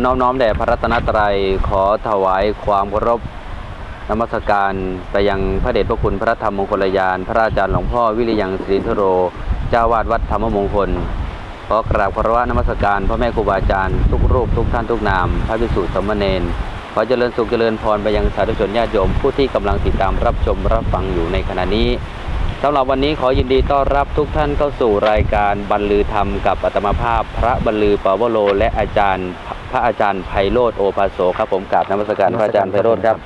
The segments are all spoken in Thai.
อน้อมน้อมแด่พระรัตนตรัยขอถวายความเคารพนมัสการไปยังพระเดชพระคุณพระธรรมมงคลยาน พระอาจารย์หลวงพ่อวิริยังศรีธโร เจ้าวาดวัดธรรมมงคลขอกราบคารวะนมัสการพ่อแม่ครูบาอาจารย์ทุกรูปทุกท่านทุกนาม พระภิกษุสามเณรขอเจริญสุขเจริญพรไปยังสาธุชนญาติโยมผู้ที่กำลังติดตามรับชมรับฟังอยู่ในขณะนี้สำหรับวันนี้ขอยินดีต้อนรับทุกท่านเข้าสู่รายการบรรลือธรรมกับอัตมาภาพ พระบรรลือปาวโล และอาจารย์พ ระอาจารย์ไพโรธโอภาโสครับผมกราบนมัสการพระอาจารย์ไพโรธครับ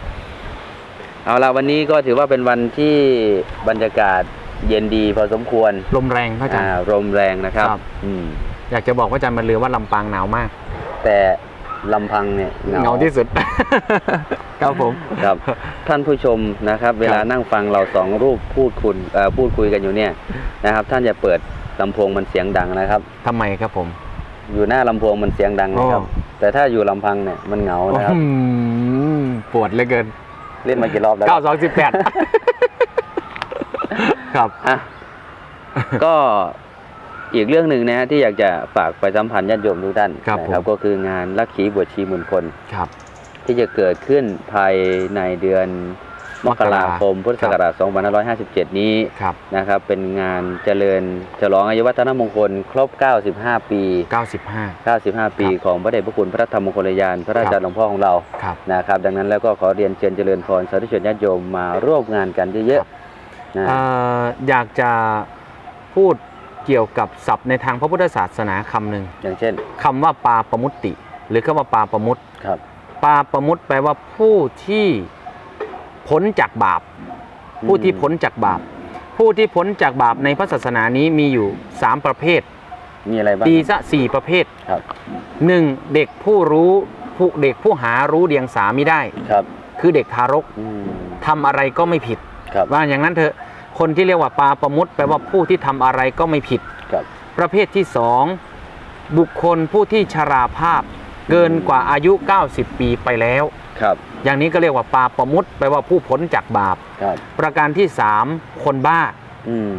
เอาละวันนี้ก็ถือว่าเป็นวันที่บรรยากาศเย็นดีพอสมควรลมแรงพระอาจารย์อ่าลมแรงนะครับครับ อืมอยากจะบอกพระอาจารย์บรรลือว่าลำปางหนาวมากแต่ลำพังเนี่ยเหงาที่สุด ครับผม ครับท่านผู้ชมนะครับ เวลานั่งฟังเราสองรูปพูดคุณเอ่อพูดคุยกันอยู่เนี่ยนะครับ ท่านอย่าเปิดลำโพงมันเสียงดังนะครับ ทำไมครับผม อยู่หน้าลำโพงมันเสียงดังนะครับ อ๋อ แต่ถ้าอยู่ลำพังเนี่ยมันเหงานะครับ อืมปวดเหลือเกิน เล่นมากี่รอบแล้วเก้าสองสิบแปดครับ อะ ก็อีกเรื่องหนึ่งนะฮะที่อยากจะฝากไปสัมพันธ์ญาติโยมทุกท่านครับนะผม ก็คืองานลักขีบวชชีมงคลครับ ที่จะเกิดขึ้นภายในเดือน มกราคมพุทธศักราช2557 นี้ครับนะครับเป็นงานเจริญฉลองอายุวัฒนมงคลครบ 95 ปีเก้าสิบห้า95 ปีครับของพระเดชพระคุณพระธรรมมงคลยานพระราชาหลวงพ่อของเราครับนะครับดังนั้นแล้วก็ขอเรียนเชิญเจริญพรสาธุชนญาติโยมมาร่วมงานกันเยอะๆนะเอ่ออยากจะพูดเกี่ยวกับศัพท์ในทางพระพุทธศาสนาคำหนึ่งอย่างเช่นคำว่าปาประมุตติ หรือคำว่าปาประมุตครับปาประมุตแปลว่าผู้ที่ พ้นจากบาป ผู้ที่พ้นจากบาป ผู้ที่พ้นจากบาปในพระศาสนานี้มีอยู่3ประเภทมีอะไรบ้างดีซะสี่ประเภทครับหนึ่งเด็กผู้รู้ผู้เด็กผู้หารู้เดียงสาไม่ได้ครับ คือเด็กทารกอืมทำอะไรก็ไม่ผิดครับว่าอย่างนั้นเถอะคนที่เรียกว่าปาประมุตแปลว่าผู้ที่ทำอะไรก็ไม่ผิดครับประเภทที่สองบุคคลผู้ที่ชราภาพเกินกว่าอายุ 90 ปีไปแล้ว ครับ อย่างนี้ก็เรียกว่าปาประมุตแปลว่าผู้พ้นจากบาป ครับ ประการที่สามคนบ้า อืม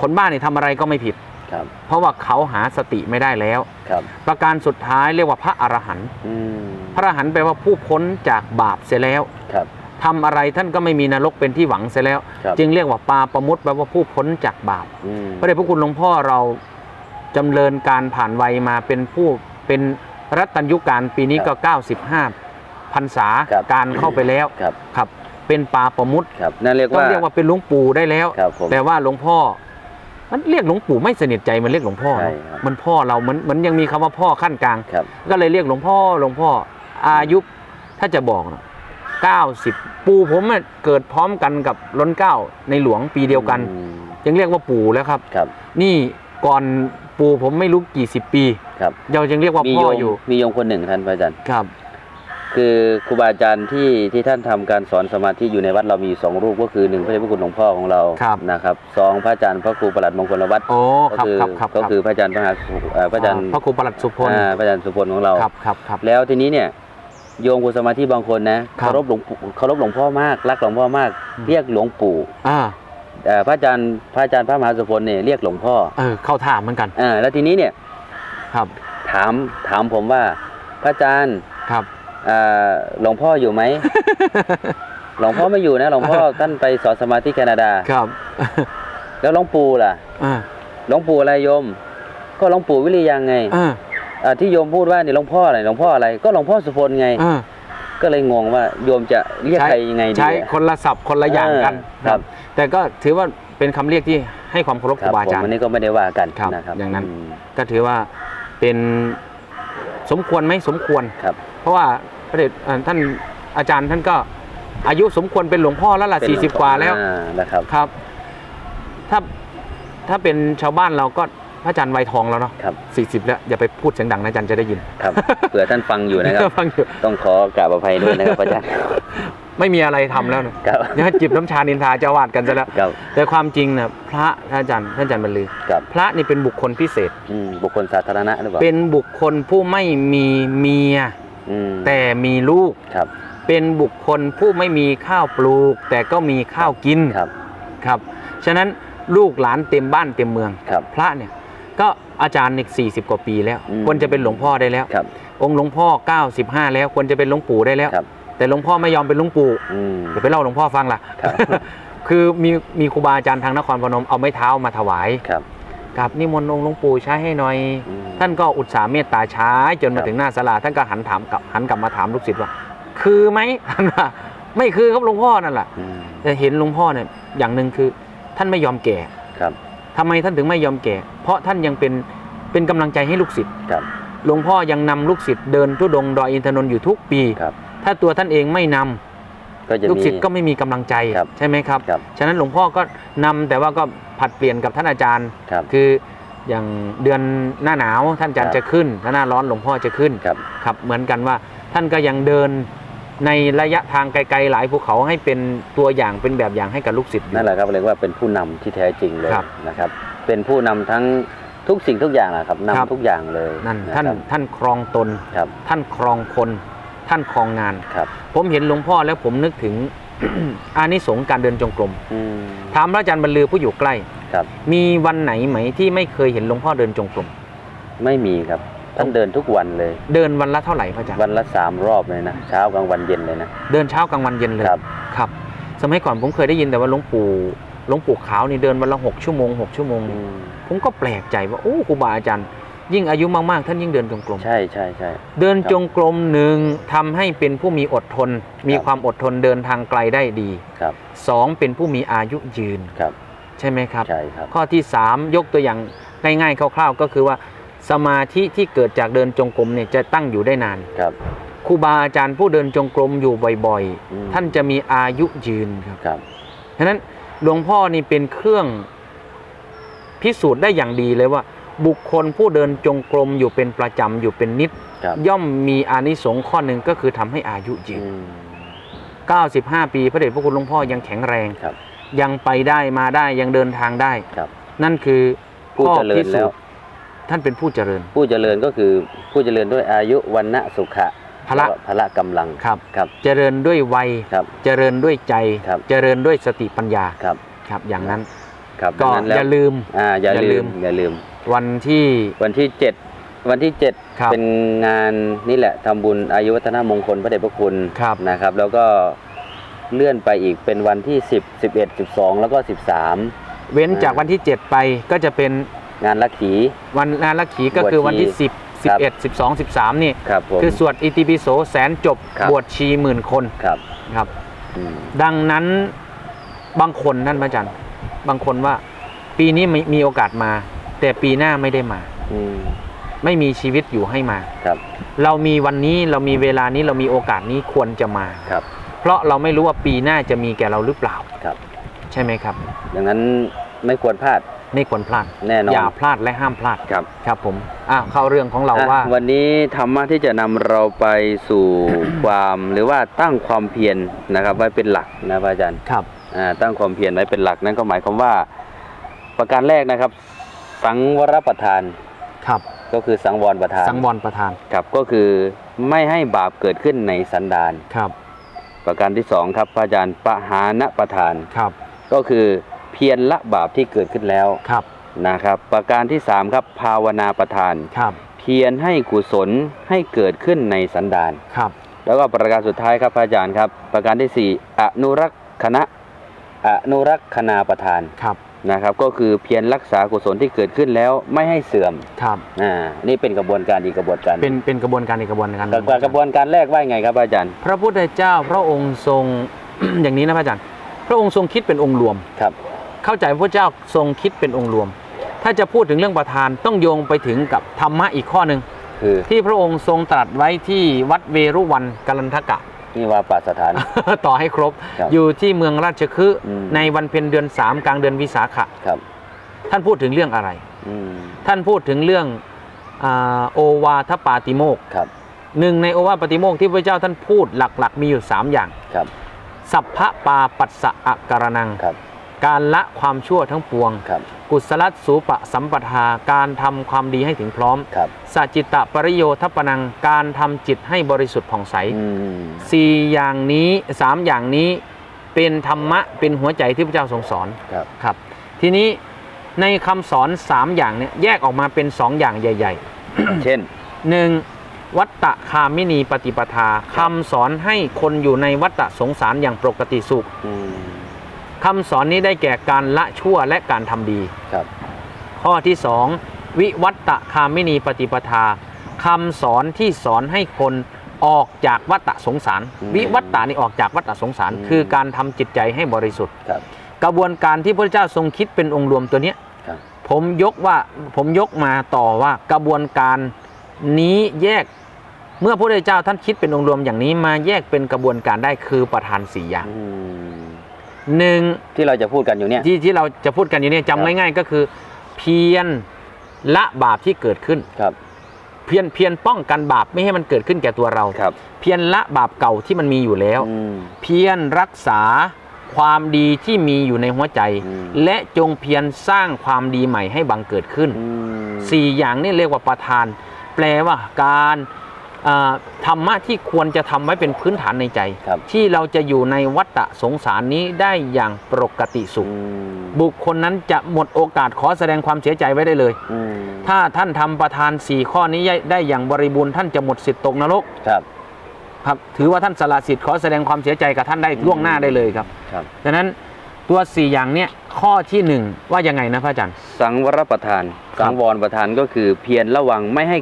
คนบ้านี่ทำอะไรก็ไม่ผิด ครับ เพราะว่าเขาหาสติไม่ได้แล้ว ครับ ประการสุดท้ายเรียกว่าพระอรหันต์อืม พระอรหันต์แปลว่าผู้พ้นจากบาปเสียแล้วครับ ทำอะไรท่านก็ไม่มีนรกเป็นที่หวังเสียแล้ว ครับจึงเรียกว่าปาประมุตแปลว่าผู้พ้นจากบาป อืม พระเดชพระคุณหลวงพ่อเราจำเริญการผ่านวัยมาเป็นผู้เป็นรัตนยุการปีนี้ก็ 95 พรรษาครับการเข้าไปแล้วครับ ครับ เป็นปาประมุตครับนั่นเรียกต้องว่าเรียกว่าเป็นหลวงปู่ได้แล้ว ครับผม แต่ว่าหลวงพ่อ มันเรียกหลวงปู่ไม่สนิทใจมันเรียกหลวงพ่อใช่นะครับ มันพ่อเราเหมือนเหมือนยังมีคำว่าพ่อขั้นกลาง ครับ ก็เลยเรียกหลวงพ่อหลวงพ่ออายุถ้าจะบอกนะเก้าสิบปู่ผมอะเกิดพร้อมกันกับล้นเก้าในหลวงปีเดียวกัน อืมยังเรียกว่าปู่แล้วครับ ครับนี่ก่อนปู่ผมไม่รู้กี่สิบปี ครับเรายังเรียกว่ามีพ่โยอมอยู่มีโยมคนหนึ่งท่านพระอาจารย์ครับ คือครูบาอาจารย์ที่ที่ท่านทำการสอนสมาธิอยู่ในวัดเรามีอยู่สองรูปก็คือหนึ่งพระเดชพระคุณหลวงพ่อของเราครับนะครับสองพระอาจารย์พระครูประหลัดมงคลวัฒน์โอ้ก็ครับคือครับครับก็คือพระอาจารย์พระมหาสุเอ่อพระอาจารย์พระครูประหลัดสุพลอ่าพระอาจารย์สุพลของเราครับครับครับแล้วทีนี้เนี่ยโยมกุสมาธิบางคนนะครับเคารพหลวงปู่เคารพหลวงพ่อมากรักหลวงพ่อมากอืมเรียกหลวงปู่อ่าเอ่อพระอาจารย์พระอาจารย์พระมหาสุพลเนี่ยเรียกหลวงพ่อเออเข้าท่าเหมือนกันอ่าแล้วทีนี้เนี่ยครับถามถามผมว่าพระอาจารย์ครับอ่า หลวงพ่ออยู่ไหม หลวงพ่อไม่อยู่นะ หลวงพ่อท่านไปสอนสมาธิแคนาดา ครับ แล้วหลวงปู่ล่ะอ่าหลวงปู่อะไรโยม ก็หลวงปู่วิริยังไงอ่าอ่าที่โยมพูดว่าเนี่ยหลวงพ่ออะไรหลวงพ่ออะไร ก็หลวงพ่อสุพลไงอ่าก็เลยงงว่าโยมจะเรียกใครยังไงดีใช้อะคนละศัพท์คนละอย่างกันเออครับ แต่ก็ถือว่าเป็นคำเรียกที่ให้ความเคารพคครัรูบบาผอามจารย์อันนี้ก็ไม่ได้ว่ากันครับนะครับอย่างนั้นมก็ถือว่าเป็นสมควรไหมสมควรครับ เพราะว่า พระเดชเอ่อท่านอาจารย์ท่านก็อายุสมควรเป็นหลวงพ่อแล้วล่ะเป็นสี่สิบกว่าแล้ว อ่นะครับ ครับ ถ้าถ้าเป็นชาวบ้านเราก็พระอาจารย์วัยทองแล้วเนาะครับ สี่สิบแล้ว อย่าไปพูดเสียงดังนะอาจารย์จะได้ยินครับ เผื่อท่านฟังอยู่นะครับ ฟังอยู่ต้องขอกราบอภัยด้วยนะครับอาจารย์ไม่มีอะไรทำแล้วเนี่ยครับเนี่ยจิบน้ำชานินทาเจ้าวาดกันซะแล้ว ครับแต่ความจริงเนี่ยพระท่านอาจารย์ท่านอาจารย์บรรลือ ครับพระนี่เป็นบุคคลพิเศษ อืมบุคคลสาธารณะหรือเปล่าเป็นบุคคลผู้ไม่มีเมีย อืมแต่มีลูกครับเป็นบุคคลผู้ไม่มีข้าวปลูก แต่ก็มีข้าวกินครับครับ ฉะนั้นลูกหลานเต็มบ้านเต็มเมือง ครับ พระเนี่ยก็อาจารย์อีก40 กว่าปีแล้ว อืม ควรจะเป็นหลวงพ่อได้แล้ว ครับ องค์หลวงพ่อ 95 แล้วควรจะเป็นหลวงปู่ได้แล้ว ครับ แต่หลวงพ่อไม่ยอมเป็นหลวงปู่อืม เดี๋ยวไปเล่าหลวงพ่อฟังล่ะ ครับ คือมีมีครูบาอาจารย์ทางนครพนมเอาไม้เท้ามาถวาย ครับ กับนิมนต์องค์หลวงปู่ใช้ให้หน่อย อืม ท่านก็อุตส่าห์เมตตาใช้จนครัมาบถึงหน้าศาลาท่านก็หันถามกลับหันกลับมาถามลูกศิษย์ว่า คือไหมท่านว่าไม่คือครับหลวงพ่อนั่นแหละอืมแต่เห็นหลวงพ่อเนี่ยอย่างหนึ่งคือ ท่านไม่ยอมแก่ครับทำไมท่านถึงไม่ยอมแก่ เพราะท่านยังเป็นเป็นกำลังใจให้ลูกศิษย์ครับหลวงพ่อยังนำลูกศิษย์เดินทุดงค์ดอยอินทนนท์อยู่ทุกปี ครับ ถ้าตัวท่านเองไม่นำ ก็จะลูกมีศิษย์ก็ไม่มีกำลังใจครับใช่ไหมครับ ครับ ฉะนั้นหลวงพ่อก็นำแต่ว่าก็ ผัดเปลี่ยนกับท่านอาจารย์ ครับ คืออย่างเดือนหน้าหนาวท่านอาจารครัย์บจะขึ้นถ้าหน้าร้อนหลวงพ่อจะขึ้นครับครับเหมือนกันว่าท่านก็ยังเดินในระยะทางไกลๆหลายภูเขาให้เป็นตัวอย่างเป็นแบบอย่างให้กับลูกศิษย์อยู่ นั่นแหละครับเรียกว่าเป็นผู้นำที่แท้จริงเลยครับ นะครับ เป็นผู้นำทั้งทุกสิ่งทุกอย่างนะครับนำครับทุกอย่างเลยนั่นะท่านครับท่านครองตน ครับท่านครองคน ท่านครองงาน ครับ ผมเห็นหลวงพ่อแล้วผมนึกถึง อานิสงส์การเดินจงกรมอืมถามพระอาจารย์บรรลือผู้อยู่ใกล้ครับมีวันไหนไหมที่ไม่เคยเห็นหลวงพ่อเดินจงกรมไม่มีครับท่านเดินทุกวันเลย เดินวันละเท่าไหร่พระอาจารย์วันละสามรอบเลยนะเช้ากลางวันเย็นเลยนะเดินเช้ากลางวันเย็นเลยครับครับ สมัยก่อนผมเคยได้ยินแต่ว่าหลวงปู่หลวงปู่ขาวนี่เดินวันละหกชั่วโมงหกชั่วโมงอืมผมก็แปลกใจว่าโอ้ครูบาอาจารย์ ยิ่งอายุมากๆ ท่านยิ่งเดินจงกรมใช่ใช่ใช่เดินครับจงกรมหนึ่งทำให้เป็นผู้มีอดทน มีครับความอดทนเดินทางไกลได้ดีครับสองเป็นผู้มีอายุยืนครับ ใช่ไหมครับใช่ครับ ข้อที่3ยกตัวอย่างง่ายๆคร่าวๆ ก็คือว่าสมาธิที่เกิดจากเดินจงกรมเนี่ยจะตั้งอยู่ได้นานครับครูบาอาจารย์ผู้เดินจงกรมอยู่บ่อยอืมๆท่านจะมีอายุยืนครับครับฉะนั้นหลวงพ่อนี่เป็นเครื่องพิสูจน์ได้อย่างดีเลยว่า บุคคลผู้เดินจงกรมอยู่เป็นประจำอยู่เป็นนิดครับย่อมมีอานิสงส์ข้อหนึ่งก็คือทำให้อายุยือืนม95 ปีพระเดชพระคุณหลวงพ่อยังแข็งแรงครับยังไปได้มาได้ยังเดินทางได้ครับ นั่นคือผู้ข้อเจริพิญสูแล้จวน์ท่านเป็นผู้เจริญ ผู้เจริญก็คือผู้เจริญด้วยอายุวันณะสุขะพละแวก็พละกำลังครับครับ เจริญด้วยวัยครับเจริญด้วยใจครับเจริญด้วยสติปัญญาครับครับอย่างนั้นครับก็ดังนั้นแล้วอย่าลืมอ่าอย่าอย่าลืลืมมอย่าลืม วันที่ วันที่เจ็ดวันที่เจ็ดครับเป็นงานนี่แหละทำบุญอายุวัฒนมงคลพระเดชพระคุณครับ นะครับ แล้วก็เลื่อนไปอีกเป็นวันที่ 10 11 12 แล้วก็ 13 เว้นอ่าจากวันที่ 7 ไปก็จะเป็นงานลักขี วันงานลักขีก็คือบวชชีวันที่ 10 ครับ 11 12 13 นี่ ครับผม คือสวดอิติปิโสแสนจบครับ บวชชีหมื่นคนครับครับ อืมดังนั้นบางคนท่านพระอาจารย์ บางคนว่าปีนี้มีมีโอกาสมา แต่ปีหน้าไม่ได้มา อืมไม่มีชีวิตอยู่ให้มา ครับเรามีวันนี้เรามีเวลานี้เรามีโอกาสนี้ควรจะมา ครับ เพราะเราไม่รู้ว่าปีหน้าจะมีแก่เราหรือเปล่าครับ ใช่ไหมครับ ดังนั้นไม่ควรพลาดไม่ควรพลาด แน่นอนอย่าพลาดและห้ามพลาดครับ ครับผมอะเข้าเรื่องของเราอะว่าวันนี้ธรรมะที่จะนำเราไปสู่ ความหรือว่าตั้งความเพียรนะครับไว้เป็นหลักนะพระอาจารย์ครับ อ่าตั้งความเพียรไว้เป็นหลักนั่นก็หมายความว่า ประการแรกนะครับ สังวรประทานครับ ก็คือสังวรประทานสังวรประทานครับก็คือไม่ให้บาปเกิดขึ้นในสันดานครับ ประการที่สองครับพระอาจารย์ปหานประทานครับ ก็คือเพียรละบาปที่เกิดขึ้นแล้วครับนะครับ ประการที่สามครับภาวนาประทานครับ เพียรให้กุศลให้เกิดขึ้นในสันดานครับ แล้วก็ประการสุดท้ายครับพระอาจารย์ครับ ประการที่สี่อนุรักษณะอนุรักษณาประทานครับ นะครับก็คือเพียรรักษากุศลที่เกิดขึ้นแล้วไม่ให้เสื่อมครับอ่านี่เป็นกระบวนการอีกกระบวนการเป็นเป็นกระบวนการอีกกระบวนการหกนึ่ระงกระบวนการแรกว่าไงครับอาจารย์ พระพุทธเจ้าพระองค์ทรงอย่างนี้นะพระอาจารย์ พระองค์ทรงคิดเป็นองค์รวมครับ เข้าใจพระเจ้าทรงคิดเป็นองค์รวม ถ้าจะพูดถึงเรื่องประธานต้องโยงไปถึงกับธรรมะอีกข้อหนึ่งคือที่พระองค์ทรงตรัสไว้ที่วัดเวรุวันกัลันทกะ นี่ว่าปัสสถาน ต่อให้ครบ ครับอยู่ที่เมืองราชคฤห์อืม ในวันเพ็ญเดือนสามกลางเดือนวิสาขะครับ ท่านพูดถึงเรื่องอะไร อืมท่านพูดถึงเรื่องอาโอวาทปาติโมกข์ครับหนึ่งในโอวาทปาติโมกข์ที่พระเจ้าท่านพูดหลักๆ มีอยู่ 3 อย่าง ครับสัพพะปาปัสสะอะการนัง ครับ การละความชั่วทั้งปวง ครับ กุศลสูปะสัมปทาการทำความดีให้ถึงพร้อมครับสัจจิตะปริโยทัปปนังการทำจิตให้บริสุทธิ์ผ่องใสอืม สี่อย่างนี้สามอย่างนี้เป็นธรรมะเป็นหัวใจที่พระเจ้าทรงสอน ครับ ครับทีนี้ในคำสอนสามอย่างเนี่ยแยกออกมาเป็นสองอย่างใหญ่เช่น ๆหนึ่งวัตตะคามินีปฏิปทาคำสอนให้คนอยู่ในวัตตะสงสารอย่างปกติสุข อืม คำสอนนี้ได้แก่การละชั่วและการทำดี ครับ ข้อที่สองวิวัตตะคามินีปฏิปทาคำสอนที่สอนให้คนออกจากวัตตะสงสารวิวัตตะนี่ออกจากวัตตะสงสารคือการทำจิตใจให้บริสุทธิ์ ครับ กระบวนการที่พระเจ้าทรงคิดเป็นองค์รวมตัวเนี้ยครับ ผมยกว่าผมยกมาต่อว่ากระบวนการนี้แยกเมื่อพระพุทธเจ้าท่านคิดเป็นองค์รวมอย่างนี้มาแยกเป็นกระบวนการได้คือประธานสี่อย่าง อืม หนึ่งที่เราจะพูดกันอยู่เนี่ย ที่ที่เราจะพูดกันอยู่เนี่ยครับจำง่ายๆก็คือ เพียรละบาปที่เกิดขึ้นครับ เพียรเพียรป้องกันบาปไม่ให้มันเกิดขึ้นแก่ตัวเราครับ เพียรละบาปเก่าที่มันมีอยู่แล้ว อืม เพียรรักษาความดีที่มีอยู่ในหัวใจ อืม และจงเพียรสร้างความดีใหม่ให้บังเกิดขึ้น อืม สี่อย่างนี่เรียกว่าประธาน แปลว่าการอ่า ธรรมะที่ควรจะทำไว้เป็นพื้นฐานในใจครับที่เราจะอยู่ในวัฏฏะสงสารนี้ได้อย่างปกติสุขอืมบุคคลนั้นจะหมดโอกาสขอแสดงความเสียใจไว้ได้เลยอืมถ้าท่านทำประธาน4ข้อนี้ได้อย่างบริบูรณ์ท่านจะหมดสิทธิ์ตกนรกครับครับถือว่าท่านสละสิทธิ์ขอแสดงความเสียใจกับท่านได้ล่วงหน้าได้เลยครับครับดังนั้นตัว 4 อย่างเนี้ยข้อที่ 1 ว่ายังไงนะพระอาจารย์ สังวรประทานครับสังวรประทานก็คือเพียรระวังไม่ให้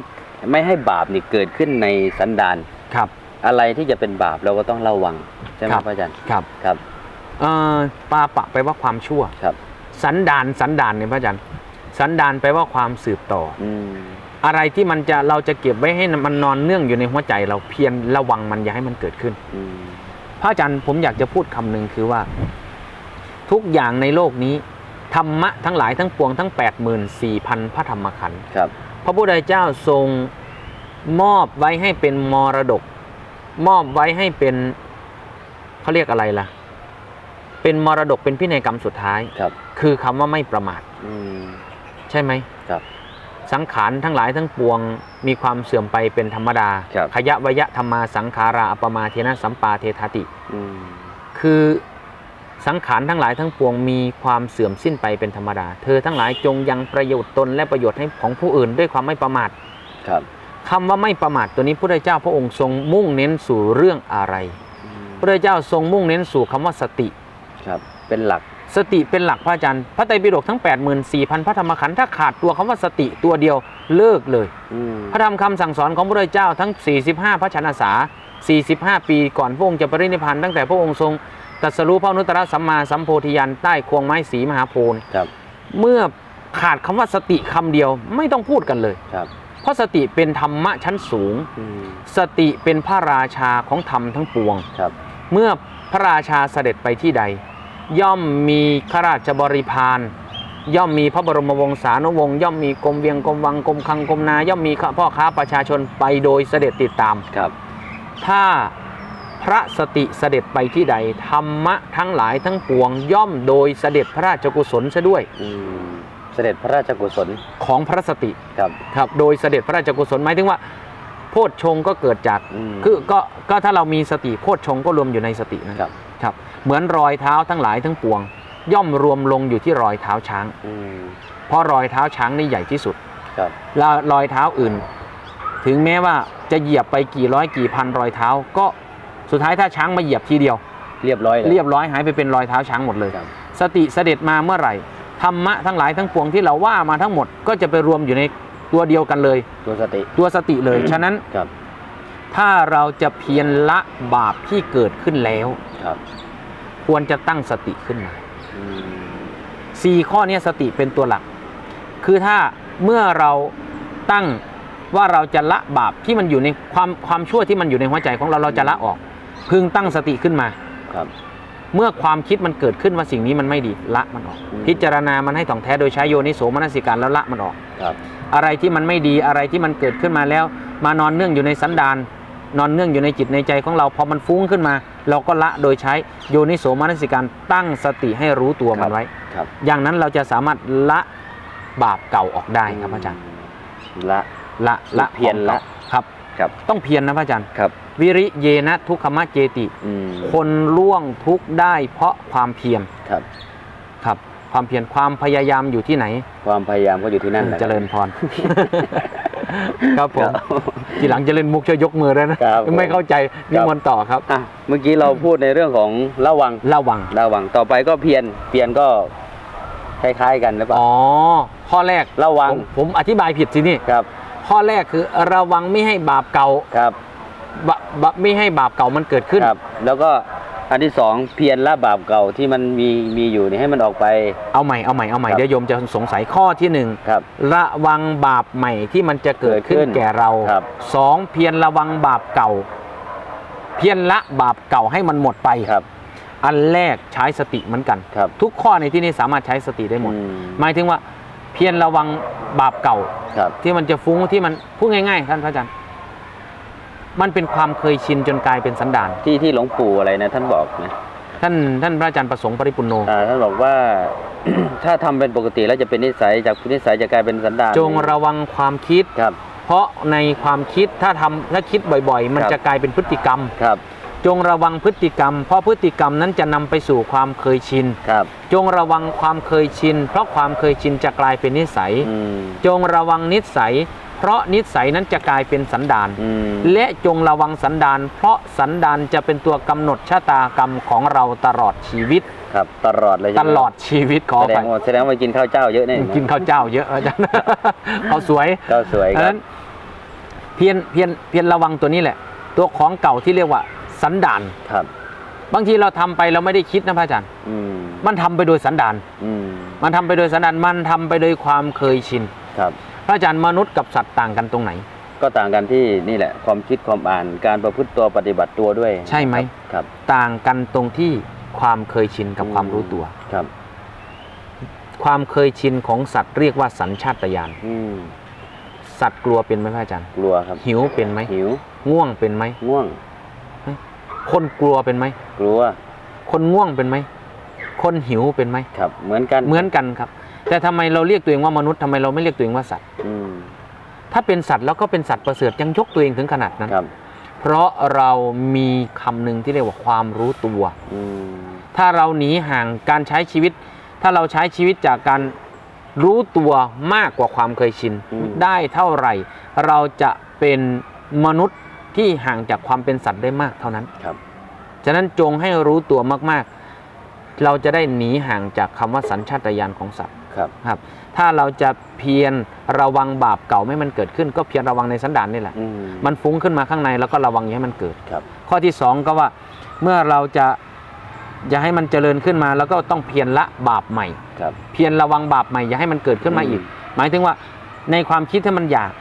ไม่ให้บาปนี่เกิดขึ้นในสันดานครับ อะไรที่จะเป็นบาปเราก็ต้องระวังใช่ไหมครับพระอาจารย์ครับครับเอ่อปาปะแปลว่าความชั่วครับ สันดานสันดานเนี่ยพระอาจารย์สันดานแปลว่าความสืบต่ออืมอะไรที่มันจะเราจะเก็บไว้ให้มันนอนเนื่องอยู่ในหัวใจ เราเพียรระวังมันอย่าให้มันเกิดขึ้น อืมพระอาจารย์ผมอยากจะพูดคำหนึ่งคือว่า ทุกอย่างในโลกนี้ ธรรมะทั้งหลายทั้งปวงทั้ง 84,000พระธรรมขันธ์ครับ พระพุทธเจ้าทรงมอบไว้ให้เป็นมรดก มอบไว้ให้เป็นเขาเรียกอะไรล่ะ เป็นมรดกเป็นพินัยกรรมสุดท้ายครับ คือคำว่าไม่ประมาทอืมใช่ไหมครับ สังขารทั้งหลายทั้งปวงมีความเสื่อมไปเป็นธรรมดาครับขยะวยะธรรมาสังขาราอัปปมาเทนะสัมปาเทธาติอืมคือ สังขารทั้งหลายทั้งปวงมีความเสื่อมสิ้นไปเป็นธรรมดา เธอทั้งหลายจงยังประโยชน์ตนและประโยชน์ให้ของผู้อื่นด้วยความไม่ประมาทครับคำว่าไม่ประมาทตัวนี้พระเจ้าพระองค์ทรงมุ่งเน้นสู่เรื่องอะไรอืมพระเจ้าทรงมุ่งเน้นสู่คำว่าสติครับเป็นหลักสติเป็นหลักพระอาจารย์พระไตรปิฎกทั้ง 84,000 พระธรรมขันธ์ถ้าขาดตัวคำว่าสติตัวเดียวเลิกเลยอืมพระธรรมคำสั่งสอนของพระเจ้าทั้ง 45 พระชนษา45 ปีก่อนพระองค์จะปรินิพพานตั้งแต่พระองค์ทรง ตรัสรู้พระอนุตตรสัมมาสัมโพธิญาณใต้ควงไม้สีมหาโพธิ์ครับ เมื่อขาดคำว่าสติคำเดียวไม่ต้องพูดกันเลยครับ เพราะสติเป็นธรรมะชั้นสูงอืมสติเป็นพระราชาของธรรมทั้งปวงครับ เมื่อพระราชาเสด็จไปที่ใด ย่อมมีข้าราชบริพารย่อมมีพระบรมวงศานุวงศ์ย่อมมีกรมเวียงกรมวังกรมคังกรมนา ย่อมมีพ่อค้าประชาชนไปโดยเสด็จติดตามครับ ถ้า พระสติเสด็จไปที่ใด ธรรมะทั้งหลายทั้งปวงย่อมโดยเสด็จพระราชกุศลซะด้วยอืมเสด็จพระราชกุศลของพระสติครับ ครับ โดยเสด็จพระราชกุศลหมายถึงว่า โพชฌงค์ก็เกิดจากมคือก็ก็ถ้าเรามีสติโพชฌงค์ก็รวมอยู่ในสตินะครับ ครับเหมือนรอยเท้าทั้งหลายทั้งปวง ย่อมรวมลงอยู่ที่รอยเท้าช้าง อืมเพราะรอยเท้าช้างนี่ใหญ่ที่สุด ครับ แล้วรอยเท้าอื่น ถึงแม้ว่าจะเหยียบไปกี่ร้อยกี่พันรอยเท้าก็ สุดท้ายถ้าช้างมาเหยียบทีเดียว เรียบร้อยเลย เรียบร้อยหายไปเป็นรอยเท้าช้างหมดเลย ครับ สติเสด็จมาเมื่อไหร่ธรรมะทั้งหลายทั้งปวงที่เราว่ามาทั้งหมดก็จะไปรวมอยู่ในตัวเดียวกันเลย ตัวสติตัวสติเลย ฉะนั้นครับถ้าเราจะเพียรละบาปที่เกิดขึ้นแล้ว ครับควรจะตั้งสติขึ้นมาอืมสี่ข้อเนี้สติเป็นตัวหลัก คือถ้าเมื่อเราตั้งว่าเราจะละบาปที่มันอยู่ในความความชั่วที่มันอยู่ในหัวใจของเราเราจะละออก พึงตั้งสติขึ้นมา ครับ เมื่อความคิดมันเกิดขึ้นว่าสิ่งนี้มันไม่ดีละมันออก อืม พิจารณามันให้ถ่องแท้โดยใช้โยนิโสมนสิการแล้วละมันออก ครับอะไรที่มันไม่ดีอะไรที่มันเกิดขึ้นมาแล้ว มานอนเนื่องอยู่ในสันดานนอนเนื่องอยู่ในจิตในใจของเราพอมันฟุ้งขึ้นมา เราก็ละโดยใช้โยนิโสมนสิการตั้งสติให้รู้ตัวมันไว้ ครับอย่างนั้นเราจะสามารถละบาปเก่าออกได้ครับอาจารย์ละละละเพียรละ ครับครับต้องเพียรนะพระอาจารย์ครับ วิริเยนะทุกขมะเจติ อืมคนล่วงทุกข์ได้เพราะความเพียรครับ ครับ ความเพียรความพยายามอยู่ที่ไหนความพยายามก็อยู่ที่นั่นแหละเจริญพร ครับผมครับทีหลังจะเล่นมุกช่วยยกมือด้วยนะ ครับผมไม่เข้าใจนิมนต์ต่อครับอะเมื่อกี้เราพูดในเรื่องของระวังระวัง ระวังต่อไปก็เพียรเพียรก็คล้ายๆกันหรือเปล่าอ๋อ ข้อแรกระวังผมผมอธิบายผิดสินี่ ครับ ข้อแรกคือระวังไม่ให้บาปเก่าครับบะบะไม่ให้บาปเก่ามันเกิดขึ้น ครับ แล้วก็อันที่สองเพียรละบาปเก่าที่มันมีมีอยู่นี่ให้มันออกไป เอาใหม่เอาใหม่เอาใหม่ครับ เดี๋ยวโยมจะสงสัยข้อที่หนึ่งครับ ระวังบาปใหม่ที่มันจะเกิดขึ้นเกิดขึ้นแก่เราครับ สองเพียรระวังบาปเก่า เพียรละบาปเก่าให้มันหมดไปครับอันแรกใช้สติเหมือนกัน ครับทุกข้อในที่นี้สามารถใช้สติได้หมด อืหมายถึงว่า เพียรระวังบาปเก่า ครับ ที่มันจะฟุ้งที่มันพูดง่ายๆท่านพระอาจารย์ มันเป็นความเคยชินจนกลายเป็นสันดาน ที่ที่หลวงปู่อะไรนะท่านบอกนะท่านท่านพระอาจารย์ประสงค์ปริปุนโน อ่าท่านบอกว่า ถ้าทำเป็นปกติแล้วจะเป็นนิสัยจากนิสัยจะกลายเป็นสันดานจงระวังความคิด ครับ เพราะในความคิดถ้าทำถ้าคิดบ่อยๆ มันครับ จะกลายเป็นพฤติกรรม ครับ จงระวังพฤติกรรม เพราะพฤติกรรมนั้นจะนำไปสู่ความเคยชิน ครับจงระวังความเคยชิน เพราะความเคยชินจะกลายเป็นนิสัย อืมจงระวังนิสัย เพราะนิสัยนั้นจะกลายเป็นสันดาน อืมและจงระวังสันดาน เพราะสันดานจะเป็นตัวกำหนดชะตากรรมของเราตลอดชีวิต ครับตลอดเลยใช่ตไหมลอดชีวิตขอแสดไปงว่าแสดงว่ากินข้าวเจ้าเยอะแน่กินข้าวเจ้าเยอะอาจารย์เขาวสวย ข้าวสวยเพคราะฉะรับ นั้นเพียนเพียนเพียนระวังตัวนี้แหละ ตัวของเก่าที่เรียกว่า สันดานครับบางทีเราทำไปเราไม่ได้คิดนะพระอาจารย์อืมมันทำไปโดยสันดานอืมมันทำไปโดยสันดานมันทำไปโดยความเคยชินครับ พระอาจารย์มนุษย์กับสัตว์ต่างกันตรงไหน ก็ต่างกันที่นี่แหละ ความคิดความอ่านการประพฤติตัวปฏิบัติตัวด้วย ใช่ไหมครับ ต่างกันตรงที่ความเคยชินกับความรู้ตัวครับ ความเคยชินของสัตว์เรียกว่าสัญชาตญาณอืมสัตว์กลัวเป็นไหมพระอาจารย์ กลัวครับ หิวเป็นไหมหิว ง่วงเป็นไหมง่วง คนกลัวเป็นไหม กลัวคนง่วงเป็นไหม คนหิวเป็นไหม ครับ เหมือนกันเหมือนกันครับ แต่ทำไมเราเรียกตัวเองว่ามนุษย์ทำไมเราไม่เรียกตัวเองว่าสัตว์ อืมถ้าเป็นสัตว์แล้วก็เป็นสัตว์ประเสริฐยังยกตัวเองถึงขนาดนั้น ครับเพราะเรามีคำหนึ่งที่เรียกว่าความรู้ตัว อืมถ้าเราหนีห่างการใช้ชีวิต ถ้าเราใช้ชีวิตจากการรู้ตัวมากกว่าความเคยชิน ได้เท่าไหร่ เราจะเป็นมนุษย์ ที่ห่างจากความเป็นสัตว์ได้มากเท่านั้นครับ ฉะนั้นจงให้รู้ตัวมากๆ เราจะได้หนีห่างจากคำว่าสัญชาตญาณของสัตว์ครับครับ ถ้าเราจะเพียรระวังบาปเก่าไม่ให้มันเกิดขึ้น ก็เพียรระวังในสันดานนี่แหละอืมมันฟุ้งขึ้นมาข้างในแล้วก็ระวังอย่าให้มันเกิดครับ ข้อที่สองก็ว่าเมื่อเราจะจะให้มันเจริญขึ้นมา แล้วก็ต้องเพียรละบาปใหม่ครับเพียรระวังบาปใหม่อย่าให้มันเกิดขึ้นมาอีก หมายถึงว่าในความคิดถ้ามันอยาก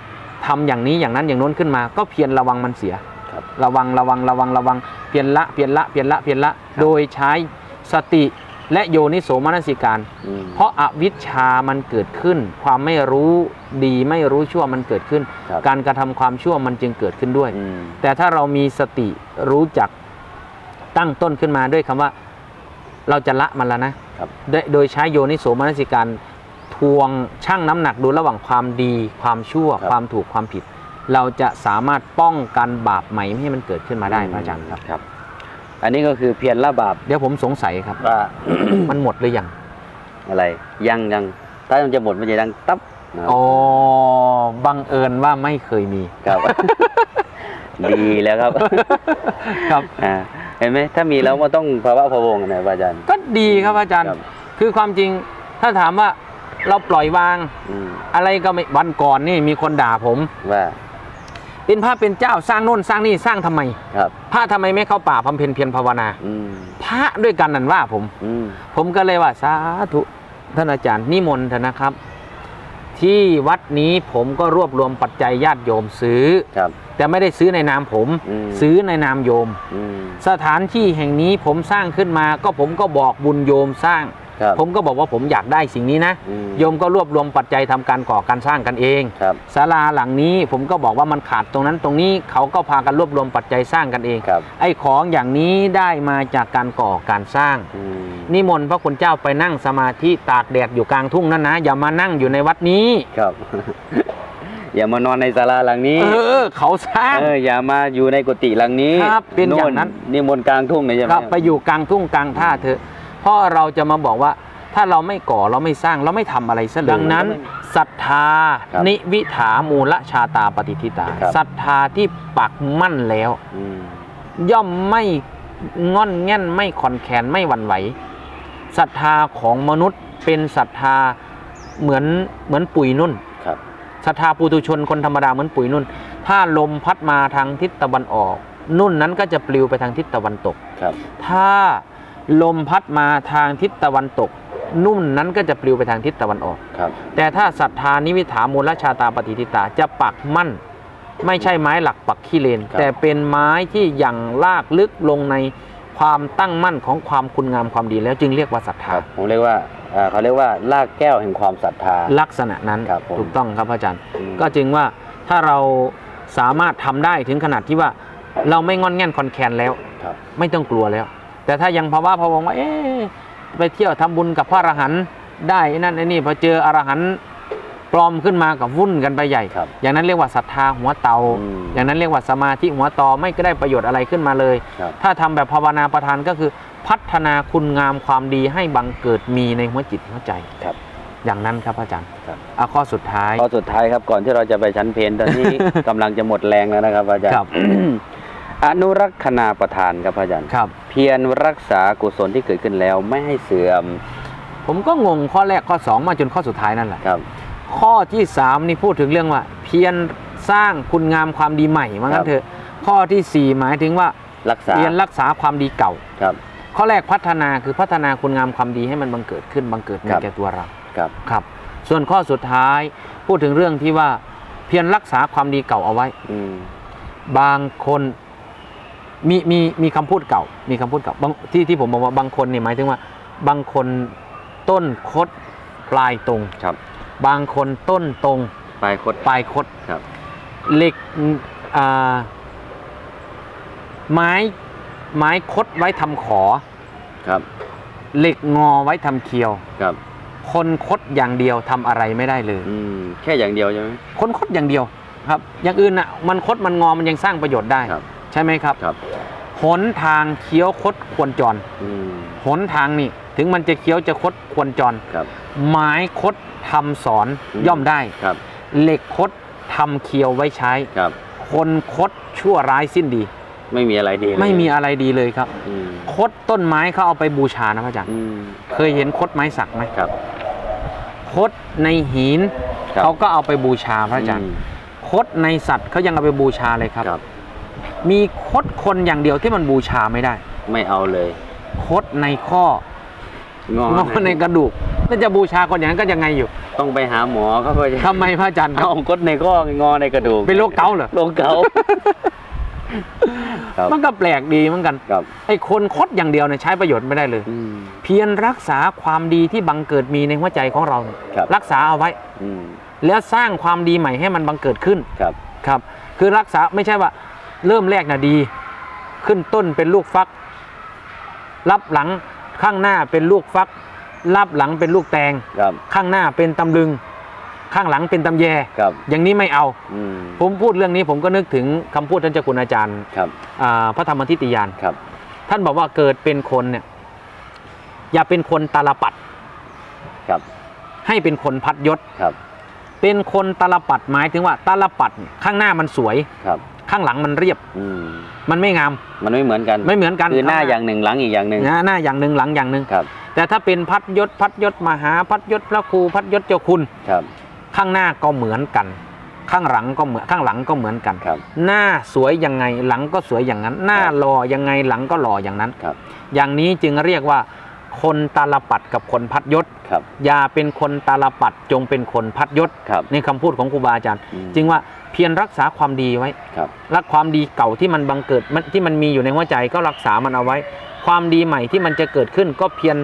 ทำอย่างนี้อย่างนั้นอย่างโน้นขึ้นมา ก็เพียรระวังมันเสียครับระวังระวังระวังระวังเพียรละเพียรละเพียรละเพียรละ โดยใช้สติและโยนิโสมนสิการอืมเพราะอวิชชามันเกิดขึ้น ความไม่รู้ดีไม่รู้ชั่วมันเกิดขึ้นครับการกระทำความชั่วมันจึงเกิดขึ้นด้วยอืมแต่ถ้าเรามีสติรู้จักตั้งต้นขึ้นมาด้วยคำว่าเราจะละมันแล้วนะครับโดยโดยใช้โยนิโสมนสิการ ทวงชั่งน้ำหนักดูระหว่างความดีความชั่วครับความถูกความผิด เราจะสามารถป้องกันบาปใหม่ไม่ให้มันเกิดขึ้นมาได้พระอาจารย์ครับครับ อันนี้ก็คือเพียรละบาปเดี๋ยวผมสงสัยครับว่ามันหมดหรือยังอะไรยังยังถ้ามันจะหมดมันจะดังตับนะครับอ๋อบังเอิญว่าไม่เคยมีครับ ดีแล้วครับ ครับอ่าเห็นไหมถ้ามีแล้วมันต้องภาวะพะวงนะอาจารย์ ก็ดีครับอาจารย์ครับคือความจริงถ้าถามว่า เราปล่อยวาง อืมอะไรก็ไม่วันก่อนนี่มีคนด่าผม ว่าเป็นพระเป็นเจ้าสร้างโน่นสร้างนี่สร้างทำไม ครับ พระทำไมไม่เข้าป่าบำเพ็ญเพียรภาวนา อืมพระด้วยกันนั่นว่าผม อืมผมก็เลยว่าสาธุท่านอาจารย์นิมนต์เถอะนะครับ ที่วัดนี้ผมก็รวบรวมปัจจัยญาติโยมซื้อ ครับ แต่ไม่ได้ซื้อในนามผม อืม ซื้อในนามโยม อืมสถานที่แห่งนี้ผมสร้างขึ้นมาก็ผมก็บอกบุญโยมสร้าง ครับผมก็บอกว่าผมอยากได้สิ่งนี้นะอืมโยมก็รวบรวมปัจจัยทำการก่อการสร้างกันเองครับศาลาหลังนี้ผมก็บอกว่ามันขาดตรงนั้นตรงนี้เขาก็พากันรวบรวมปัจจัยสร้างกันเอง ครับไอ้ของอย่างนี้ได้มาจากการก่อการสร้าง อืมนิมนต์พระคุณเจ้าไปนั่งสมาธิตากแดดอยู่กลางทุ่งนั่นนะ อย่ามานั่งอยู่ในวัดนี้ครับ อย่ามานอนในศาลาหลังนี้ เออเขาสร้าง เอออย่ามาอยู่ในกุฏิหลังนี้ครับเป็นอย่างนั้น โนี่มนต์กลางทุ่งเลยใช่ไหมครับไปอยู่กลางทุ่งกลางท่าเถอะ เพราะเราจะมาบอกว่าถ้าเราไม่ก่อเราไม่สร้างเราไม่ทำอะไรซะเลยดังนั้นศรัทธาครับนิวิถามูลชาตาปฏิทิตาครับศรัทธาที่ปักมั่นแล้วอืมย่อมไม่งอนแง่นไม่คอนแคนไม่หวั่นไหวศรัทธาของมนุษย์เป็นศรัทธาเหมือนเหมือนปุ๋ยนุ่นครับศรัทธาปุถุชนคนธรรมดาเหมือนปุ๋ยนุ่น ถ้าลมพัดมาทางทิศตะวันออก นุ่นนั้นก็จะปลิวไปทางทิศตะวันตกครับถ้า ลมพัดมาทางทิศตะวันตก นุ่นนั้นก็จะปลิวไปทางทิศตะวันออก ครับ แต่ถ้าศรัทธานิวิถามูลชาตาปฏิทิตาจะปักมั่น ไม่ใช่ไม้หลักปักขี้เลน ครับ แต่เป็นไม้ที่ยังลากลึกลงในความตั้งมั่นของความคุณงามความดีแล้วจึงเรียกว่าศรัทคธารับผมเรียกว่าอ่าเขาเรียกว่าลากแก้วแห่งความศรัทธา ลักษณะนั้นครับผม ถูกต้องครับพระอาจารย์ อืม ก็จึงว่าถ้าเราสามารถทำได้ถึงขนาดที่ว่า เราไม่งอนแง่นคอนแคนแล้ว ครับ ไม่ต้องกลัวแล้ว แต่ถ้ายังภาวะพะวงว่าเอ๊ะไปเที่ยวทำบุญกับพระอรหันต์ได้ไอ้นั่นไอ้นี่พอเจออรหันต์ปลอมขึ้นมากับวุ่นกันไปใหญ่ครับอย่างนั้นเรียกว่าศรัทธาหัวเตาอืมอย่างนั้นเรียกว่าสมาธิหัวตอไม่ก็ได้ประโยชน์อะไรขึ้นมาเลยครับถ้าทำแบบภาวนาประทานก็คือ พัฒนาคุณงามความดีให้บังเกิดมีในหัวจิตหัวใจครับ อย่างนั้นครับอาจารย์ครับเอาข้อสุดท้าย ข้อสุดท้ายครับก่อนที่เราจะไปชั้นเพนตอนนี้กำลังจะหมดแรงแล้วนะครับอาจารย์ครับ อนุรักษณาประทานครับอาจารย์ครับ เพียรรักษากุศลที่เกิดขึ้นแล้วไม่ให้เสื่อม ผมก็งงข้อแรกข้อ 2 มาจนข้อสุดท้ายนั่นแหละครับ ข้อที่ 3 นี่พูดถึงเรื่องว่า เพียรสร้างคุณงามความดีใหม่ว่างั้ครันบเถอะข้อทีสี่ 4 หมายถึงว่ารักษาเพียรรักษาความดีเก่าครับ ข้อแรกพัฒนาคือพัฒนาคุณงามความดีให้มันบังเกิดขึ้นบังเกิดในครับแก่ตัวเราครับครับ ส่วนข้อสุดท้ายพูดถึงเรื่องที่ว่าเพียรรักษาความดีเก่าเอาไว้อืมบางคน มีมีมีคำพูดเก่า มีคำพูดเก่าบางที่ที่ผมบอกว่าบางคนเนี่ยหมายถึงว่า บางคนต้นคดปลายตรง ครับบางคนต้นตรงปลายคดปลายคดครับ เหล็กอ่าไม้ไม้คดไว้ทำขอ ครับเหล็กงอไว้ทำเคียว ครับคนคดอย่างเดียวทำอะไรไม่ได้เลย อืมแค่อย่างเดียวใช่ไหม คนคดอย่างเดียวครับ อย่างอื่นอะมันคดมันงอมันยังสร้างประโยชน์ได้ ครับ ใช่ไหมครับครับหนทางเคี้ยวคดควรจรอืมหนทางนี่ถึงมันจะเคี้ยวจะคดควรจร ครับ ไม้คดทำสอนอืม ย่อมได้ ครับเหล็กคดทำเคียวไว้ใช้ ครับ คนคดชั่วร้ายสิ้นดี ไม่มีอะไรดีเลยไม่มีอะไรดีเลยครับ อืมคดต้นไม้เขาเอาไปบูชานะพระอาจารย์อืมเคยเห็นคดไม้สักไหมครับ คดในหินครับ เขาก็เอาไปบูชาพระอาจารย์ มคดในสัตว์เขายังเอาไปบูชาเลยครับ ครับ มีคดคนอย่างเดียวที่มันบูชาไม่ได้ ไม่เอาเลยคดในข้ององอในกระดูกแล้วจะบูชาคนอย่างนั้นก็ยังไงอยู่ ต้องไปหาหมอเขาก็จะทำไมพระอาจารย์ครับเอากดในข้องอในกระดูกเป็นโรคเกาต์เหรอโรคเกาต์ครับมันก็แปลกดีเหมือนกันครับไอ้คนคดอย่างเดียวเนี่ยใช้ประโยชน์ไม่ได้เลยอืมเพียรรักษาความดีที่บังเกิดมีในหัวใจของเราเนี่ยครับรักษาเอาไว้อืมแล้วสร้างความดีใหม่ให้มันบังเกิดขึ้นครับครับ คือรักษาไม่ใช่ว่า เริ่มแรกนะดี ขึ้นต้นเป็นลูกฟัก รับหลังข้างหน้าเป็นลูกฟัก รับหลังเป็นลูกแตง ครับข้างหน้าเป็นตำลึง ข้างหลังเป็นตำแย ครับอย่างนี้ไม่เอา อืมผมพูดเรื่องนี้ผมก็นึกถึงคำพูดท่านเจ้าคุณอาจารย์ครับอ่าพระธรรมทิฏฐิยาน ครับท่านบอกว่าเกิดเป็นคนเนี่ย อย่าเป็นคนตาลปัด ครับให้เป็นคนพัดยศ ครับ เป็นคนตาลปัดหมายถึงว่าตาลปัดเนี่ยข้างหน้ามันสวย ครับ ข้างหลังมันเรียบ อืมมันไม่งาม มันไม่เหมือนกัน ไม่เหมือนกันคือหน้าอย่างหนึ่งหลังอีกอย่างหนึ่งหน้าหน้าอย่างหนึ่งหลังอย่างหนึ่งครับ แต่ถ้าเป็นพัดยศพัดยศมหาพัดยศพระครูพัดยศเจ้าคุณ ครับ ข้างหน้าก็เหมือนกัน ข้างหลังก็เหมือนข้างหลังก็เหมือนกันครับ หน้าสวยยังไงหลังก็สวยอย่างนั้น หน้าครับหล่อยังไงหลังก็หล่ออย่างนั้นครับ อย่างนี้จึงเรียกว่า คนตาลปัดกับคนพัดยศ ครับอย่าเป็นคนตาลปัดจงเป็นคนพัดยศครับในคำพูดของครูบาอาจารย์ อืมจึงว่าเพียรรักษาความดีไว้ ครับ รักความดีเก่าที่มันบังเกิดมันที่มันมีอยู่ในหัวใจก็รักษามันเอาไว้ ความดีใหม่ที่มันจะเกิดขึ้นก็เพียร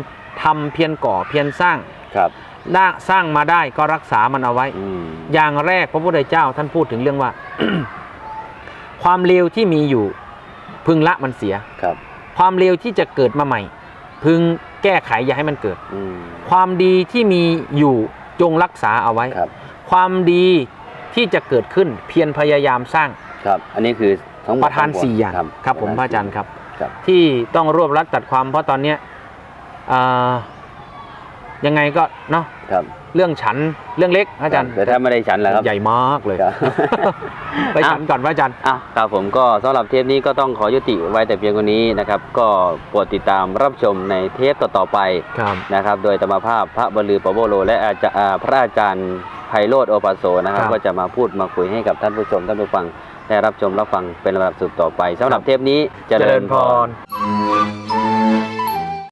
ทำเพียรก่อเพียรสร้างครับได้สร้างมาได้ก็รักษามันเอาไว้ อืมอย่างแรกพระพุทธเจ้าท่านพูดถึงเรื่องว่า ความเลวที่มีอยู่ พึงละมันเสีย ครับ ความเลวที่จะเกิดมาใหม่ พึง แก้ไขอย่าให้มันเกิด อืม ความดีที่มีอยู่จงรักษาเอาไว้ ครับ ความดีที่จะเกิดขึ้นเพียรพยายามสร้างครับ อันนี้คือทั้งหมดประธานทั้งปวงสี่อย่างครับครับ ผมพระอาจารย์ครับ ครับ ที่ต้องรวบรัดตัดความเพราะตอนเนี้ยอ่ายังไงก็เนาะ ครับ เรื่องฉันเรื่องเล็กพระอาจารย์แต่ถ้าไม่ได้ฉันแล้วครับ ใหญ่มากเลยครับไปฉันก่อนพระอาจารย์อะครับผมก็สำหรับเทปนี้ก็ต้องขอยุติไว้แต่เพียงเท่านี้นะครับ ก็โปรดติดตามรับชมในเทปต่อๆไปครับนะครับ โดยธรรมภาพพระบรลือปะโวโล และอาจารย์อ่าพระอาจารย์ไพโรธโอปัสโสนะครับครับ ก็จะมาพูดมาคุยให้กับท่านผู้ชมท่านผู้ฟังได้รับชมรับฟังเป็นลำดับสืบต่อไปสำหรับเทปนี้เจริญพร